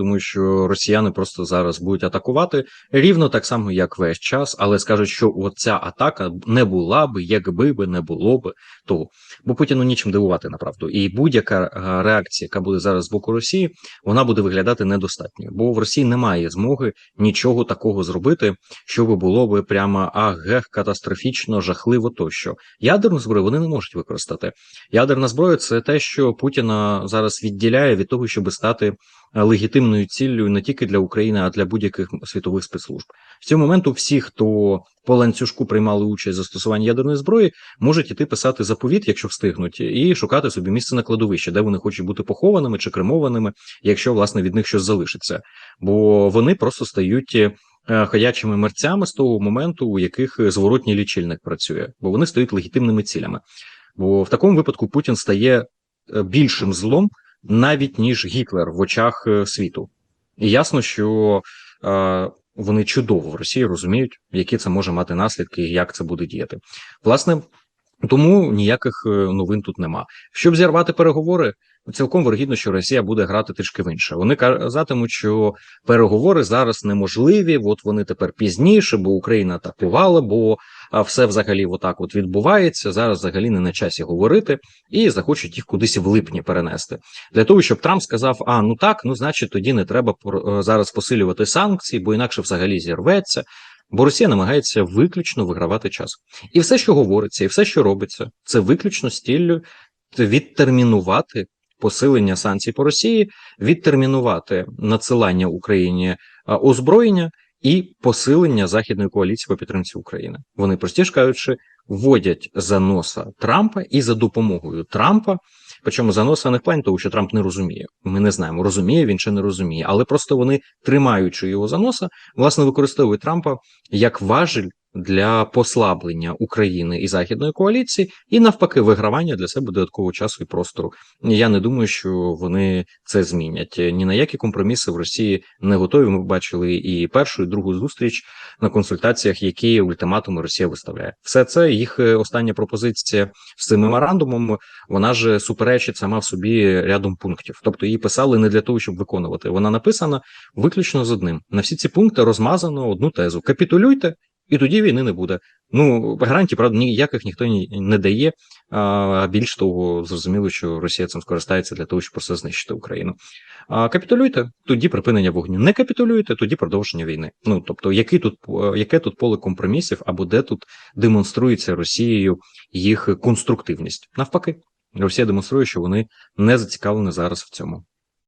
Думаю, що росіяни просто зараз будуть атакувати рівно так само, як весь час, але скажуть, що оця атака не була би, якби би не було би того. Бо Путіну нічим дивувати направду. І будь-яка е, реакція, яка буде зараз з боку Росії, вона буде виглядати недостатньою. Бо в Росії немає змоги нічого такого зробити, що було би прямо агех, катастрофічно, жахливо тощо. Ядерну зброю вони не можуть використати. Ядерна зброя це те, що Путіна зараз відділяє від того, щоб стати легітимною ціллю не тільки для України, а для будь-яких світових спецслужб. В цьому моменту всі, хто по ланцюжку приймали участь в застосуванні ядерної зброї, можуть іти писати заповіт, якщо встигнуть, і шукати собі місце на кладовище, де вони хочуть бути похованими чи кремованими, якщо власне від них щось залишиться. Бо вони просто стають. е, Ходячими мерцями з того моменту, у яких зворотній лічильник працює, бо вони стають легітимними цілями. Бо в такому випадку Путін стає е, більшим злом, навіть ніж Гітлер в очах е, світу. І ясно, що е, вони чудово в Росії розуміють, які це може мати наслідки і як це буде діяти. Власне, тому ніяких е, новин тут нема. Щоб зірвати переговори, цілком вирогідно, що Росія буде грати трішки в інше. Вони казатимуть, що переговори зараз неможливі, от вони тепер пізніше, бо Україна атакувала, бо все взагалі отак от відбувається. Зараз взагалі не на часі говорити, і захочуть їх кудись в липні перенести. Для того, щоб Трамп сказав: а ну так, ну значить, тоді не треба е, зараз посилювати санкції, бо інакше взагалі зірветься. Бо Росія намагається виключно вигравати час. І все, що говориться, і все, що робиться, це виключно з ціллю відтермінувати посилення санкцій по Росії, відтермінувати надсилання Україні озброєння і посилення західної коаліції по підтримці України. Вони простіше кажучи, вводять за носа Трампа і за допомогою Трампа. Причому заноса не в плані того, що Трамп не розуміє. Ми не знаємо, розуміє він чи не розуміє, але просто вони, тримаючи його заноса, власне використовують Трампа як важель для послаблення України і західної коаліції, і навпаки, вигравання для себе додаткового часу і простору. Я не думаю, що вони це змінять. Ні на які компроміси в Росії не готові. Ми бачили і першу, і другу зустріч на консультаціях, які ультиматуми Росія виставляє. Все це їх е, остання пропозиція з цим меморандумом. Вона ж суперечить сама в собі рядом пунктів. Тобто її писали не для того, щоб виконувати. Вона написана виключно з одним. На всі ці пункти розмазано одну тезу: капітулюйте. І тоді війни не буде. Ну гарантій, правда, ніяких ніхто ні- не дає. А більш того, зрозуміло, що Росія цим скористається для того, щоб просто знищити Україну. А капітулюйте, тоді припинення вогню. Не капітулюйте, тоді продовження війни. Ну тобто, який тут е, яке тут поле компромісів, або де тут демонструється Росією їх конструктивність? Навпаки, Росія демонструє, що вони не зацікавлені зараз в цьому.